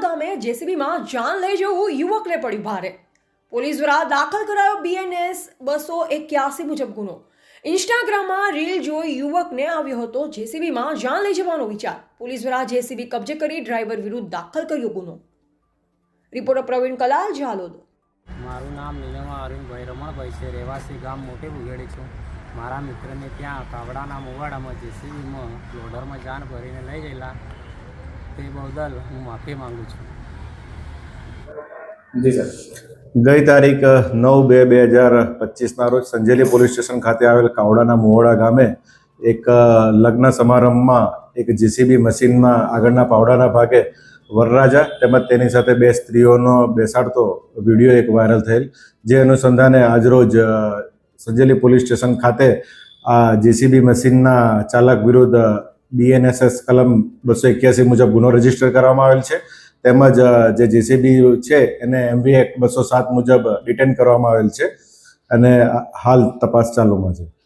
ગામે જેસીબીમાં જાન લઈ જવું યુવકને પડ્યું ભારે. પોલીસ દ્વારા દાખલ કરાયો બીએનએસ બસો એક્યાસી મુજબ ગુનો. ઇન્સ્ટાગ્રામમાં રીલ જોઈ યુવકને આવ્યો હતો જેસીબીમાં જાન લઈ જવાનો વિચાર. પોલીસ દ્વારા જેસીબી કબજે કરી ડ્રાઈવર વિરુદ્ધ દાખલ કર્યો ગુનો. રિપોર્ટર પ્રવીણ કલાલ, ઝાલોદ. મારું નામ નીલમા અરુણભાઈ રમણભાઈ છે. રહેવાસી ગામ મોટી બુગેડી છું. મારા મિત્રને ત્યાં કાવડાના મોવાડામાં જેસીબીમાં લોડરમાં જાન ભરીને લઈ ગયેલા. બદલ હું માફી માંગુ છું. ગઈ તારીખ નવ બે બે હજાર પચીસના રોજ સંજેલી પોલીસ સ્ટેશન ખાતે આવેલ કાવડાના મોવાડા ગામે એક લગ્ન સમારંભમાં એક જીસીબી મશીનમાં આગળના પાવડાના ભાગે વરરાજા તેમજ તેની સાથે બે સ્ત્રીઓનો બેસાડતો વીડિયો એક વાયરલ થયેલ, જે અનુસંધાને આજરોજ સંજેલી પોલીસ સ્ટેશન ખાતે આ જીસીબી મશીનના ચાલક વિરુદ્ધ બીએનએસએસ કલમ બસો એક્યાસી મુજબ ગુનો રજિસ્ટર કરવામાં આવેલ છે. તેમજ જે જેસીબી છે, એને એમવી એક્ટ બસો સાત મુજબ ડિટેન કરવામાં આવેલ છે. અને હાલ તપાસ ચાલુમાં છે.